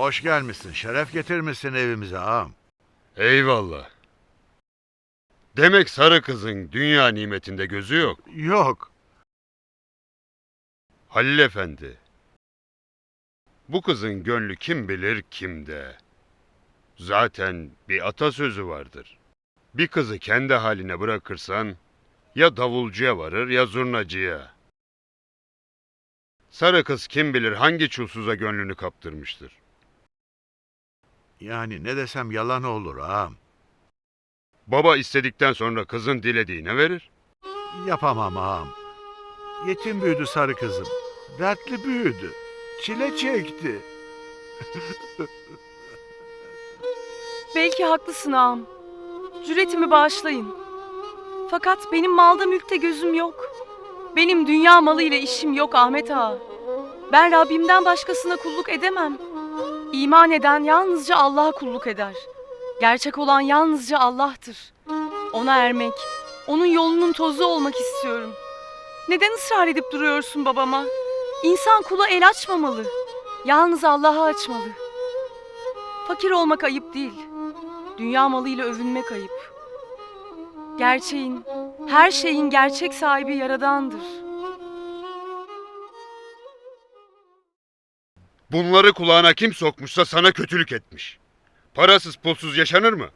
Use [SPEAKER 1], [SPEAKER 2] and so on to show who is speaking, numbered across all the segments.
[SPEAKER 1] Hoş gelmişsin, şeref getirmişsin evimize ağam.
[SPEAKER 2] Eyvallah. Demek sarı kızın dünya nimetinde gözü yok.
[SPEAKER 1] Yok,
[SPEAKER 2] Halil Efendi. Bu kızın gönlü kim bilir kimde. Zaten bir atasözü vardır. Bir kızı kendi haline bırakırsan ya davulcuya varır ya zurnacıya. Sarı kız kim bilir hangi çulsuza gönlünü kaptırmıştır.
[SPEAKER 1] Yani ne desem yalan olur ağam.
[SPEAKER 2] Baba istedikten sonra kızın dilediğine verir.
[SPEAKER 1] Yapamam ağam. Yetim büyüdü sarı kızım. Dertli büyüdü. Çile çekti.
[SPEAKER 3] Belki haklısın ağam. Cüretimi bağışlayın. Fakat benim malda mülkte gözüm yok. Benim dünya malı ile işim yok Ahmet ağa. Ben Rabbimden başkasına kulluk edemem. İman eden yalnızca Allah'a kulluk eder. Gerçek olan yalnızca Allah'tır. Ona ermek, onun yolunun tozu olmak istiyorum. Neden ısrar edip duruyorsun babama? İnsan kula el açmamalı. Yalnız Allah'a açmalı. Fakir olmak ayıp değil. Dünya malıyla övünmek ayıp. Gerçeğin, her şeyin gerçek sahibi Yaradan'dır.
[SPEAKER 2] Bunları kulağına kim sokmuşsa sana kötülük etmiş. Parasız pulsuz yaşanır mı?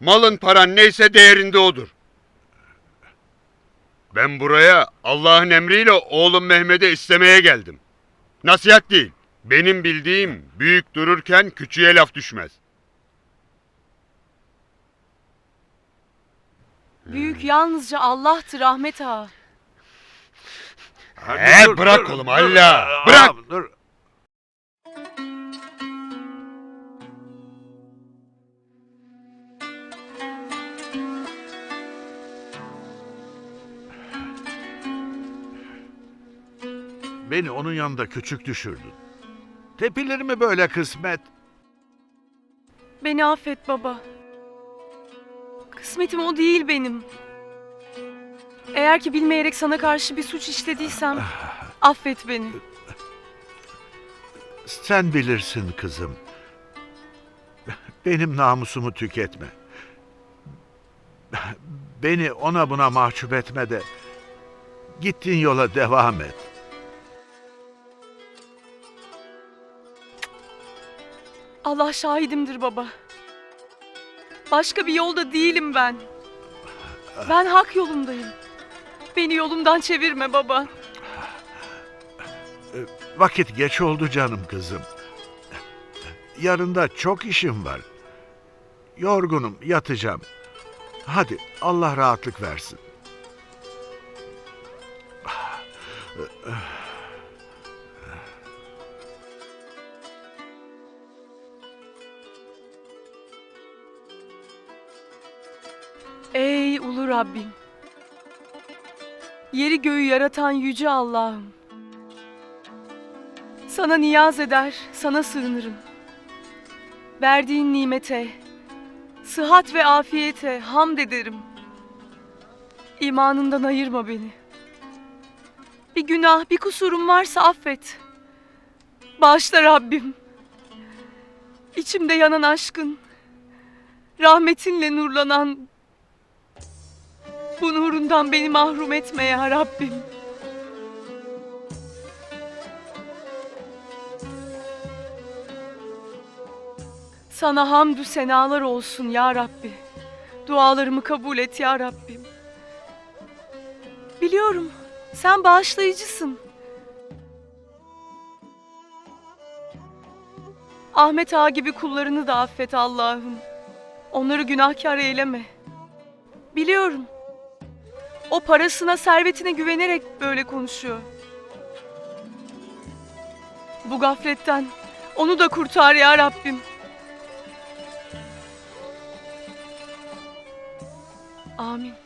[SPEAKER 2] Malın paran neyse değerinde odur. Ben buraya Allah'ın emriyle oğlum Mehmet'e istemeye geldim. Nasihat değil. Benim bildiğim büyük dururken küçüğe laf düşmez.
[SPEAKER 3] Büyük yalnızca Allah'tır Ahmet ağa.
[SPEAKER 1] Hadi
[SPEAKER 2] Ee, bırak kolumu Allah, bırak!
[SPEAKER 1] Dur. Onun yanında küçük düşürdün. Tepilir mi böyle kısmet?
[SPEAKER 3] Beni affet baba. Kısmetim o değil benim. Eğer ki bilmeyerek sana karşı bir suç işlediysem affet beni.
[SPEAKER 1] Sen bilirsin kızım. Benim namusumu tüketme. Beni ona buna mahcup etme de gittiğin yola devam et.
[SPEAKER 3] Allah şahidimdir baba. Başka bir yolda değilim ben. Ben hak yolundayım. Beni yolumdan çevirme baba.
[SPEAKER 1] Vakit geç oldu canım kızım. Yarın da çok işim var. Yorgunum, yatacağım. Hadi Allah rahatlık versin.
[SPEAKER 3] Ey ulu Rabbim. Yeri göğü yaratan yüce Allah'ım. Sana niyaz eder, sana sığınırım. Verdiğin nimete, sıhhat ve afiyete hamd ederim. İmanından ayırma beni. Bir günah, bir kusurum varsa affet. Bağışla Rabbim. İçimde yanan aşkın, rahmetinle nurlanan bu nurundan beni mahrum etme ya Rabbim. Sana hamdü senalar olsun ya Rabbi. Dualarımı kabul et ya Rabbim. Biliyorum sen bağışlayıcısın. Ahmet Ağa gibi kullarını da affet Allah'ım. Onları günahkar eyleme. Biliyorum. O parasına, servetine güvenerek böyle konuşuyor. Bu gafletten onu da kurtar ya Rabbim. Amin.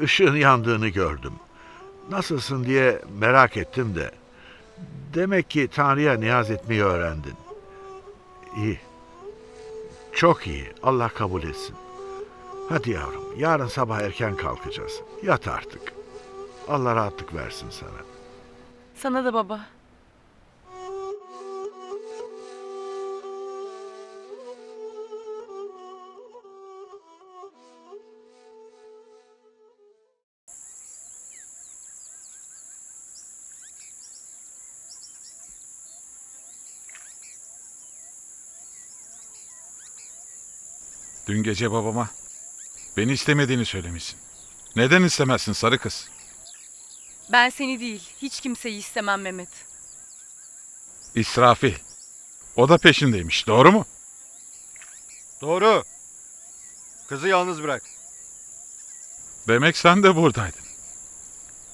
[SPEAKER 1] Işığın yandığını gördüm. Nasılsın diye merak ettim de. Demek ki Tanrı'ya niyaz etmeyi öğrendin. İyi. Çok iyi. Allah kabul etsin. Hadi yavrum, yarın sabah erken kalkacağız. Yat artık. Allah rahatlık versin sana.
[SPEAKER 3] Sana da baba.
[SPEAKER 4] Dün gece babama beni istemediğini söylemişsin. Neden istemezsin sarı kız?
[SPEAKER 3] Ben seni değil, hiç kimseyi istemem Mehmet.
[SPEAKER 4] İsrafil. O da peşindeymiş doğru mu?
[SPEAKER 5] Doğru. Kızı yalnız bırak.
[SPEAKER 4] Demek sen de buradaydın.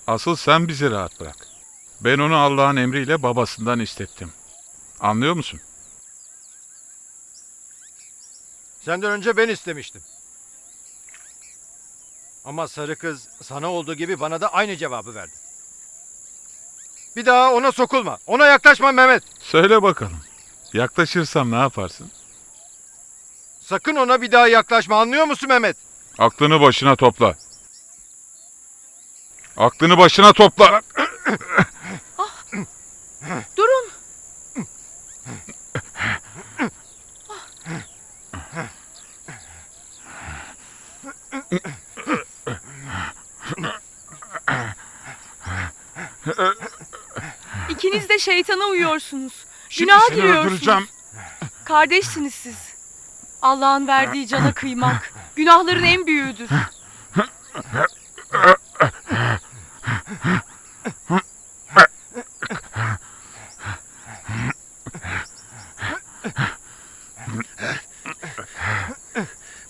[SPEAKER 4] Asıl sen bizi rahat bırak. Ben onu Allah'ın emriyle babasından istettim. Anlıyor musun?
[SPEAKER 5] Senden önce ben istemiştim. Ama sarı kız sana olduğu gibi bana da aynı cevabı verdi. Bir daha ona sokulma. Ona yaklaşma Mehmet.
[SPEAKER 4] Söyle bakalım. Yaklaşırsam ne yaparsın?
[SPEAKER 5] Sakın ona bir daha yaklaşma anlıyor musun Mehmet?
[SPEAKER 4] Aklını başına topla. Aklını başına topla.
[SPEAKER 3] Durun. İkiniz de şeytana uyuyorsunuz.
[SPEAKER 4] Şimdi
[SPEAKER 3] Günah
[SPEAKER 4] seni
[SPEAKER 3] giriyorsunuz.
[SPEAKER 4] öldüreceğim.
[SPEAKER 3] Kardeşsiniz siz. Allah'ın verdiği cana kıymak günahların en büyüğüdür.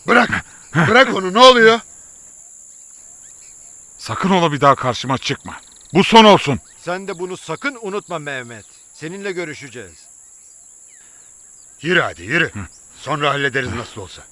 [SPEAKER 2] Bırak. Bırak onu ne oluyor?
[SPEAKER 4] Sakın ola bir daha karşıma çıkma. Bu son olsun.
[SPEAKER 5] Sen de bunu sakın unutma Mehmet. Seninle görüşeceğiz.
[SPEAKER 2] Yürü hadi yürü. Sonra hallederiz nasıl olsa.